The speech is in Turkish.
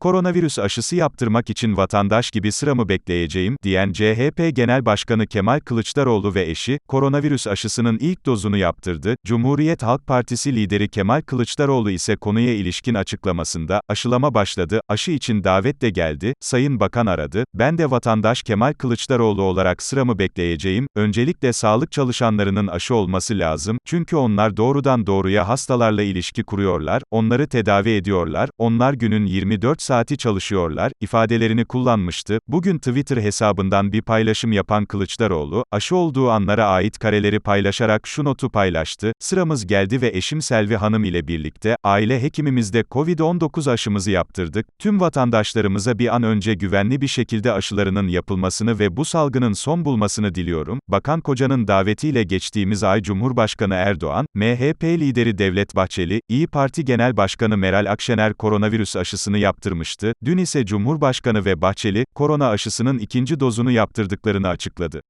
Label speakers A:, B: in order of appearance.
A: Koronavirüs aşısı yaptırmak için vatandaş gibi sıramı bekleyeceğim, diyen CHP Genel Başkanı Kemal Kılıçdaroğlu ve eşi, koronavirüs aşısının ilk dozunu yaptırdı. Cumhuriyet Halk Partisi lideri Kemal Kılıçdaroğlu ise konuya ilişkin açıklamasında, aşılama başladı, aşı için davet de geldi, Sayın Bakan aradı, ben de vatandaş Kemal Kılıçdaroğlu olarak sıramı bekleyeceğim, öncelikle sağlık çalışanlarının aşı olması lazım, çünkü onlar doğrudan doğruya hastalarla ilişki kuruyorlar, onları tedavi ediyorlar, onlar günün 24 saati çalışıyorlar, ifadelerini kullanmıştı. Bugün Twitter hesabından bir paylaşım yapan Kılıçdaroğlu, aşı olduğu anlara ait kareleri paylaşarak şu notu paylaştı, sıramız geldi ve eşim Selvi Hanım ile birlikte, aile hekimimizde Covid-19 aşımızı yaptırdık, tüm vatandaşlarımıza bir an önce güvenli bir şekilde aşılarının yapılmasını ve bu salgının son bulmasını diliyorum. Bakan Koca'nın davetiyle geçtiğimiz ay Cumhurbaşkanı Erdoğan, MHP lideri Devlet Bahçeli, İyi Parti Genel Başkanı Meral Akşener koronavirüs aşısını yaptırmıştı. Dün ise Cumhurbaşkanı ve Bahçeli, korona aşısının ikinci dozunu yaptırdıklarını açıkladı.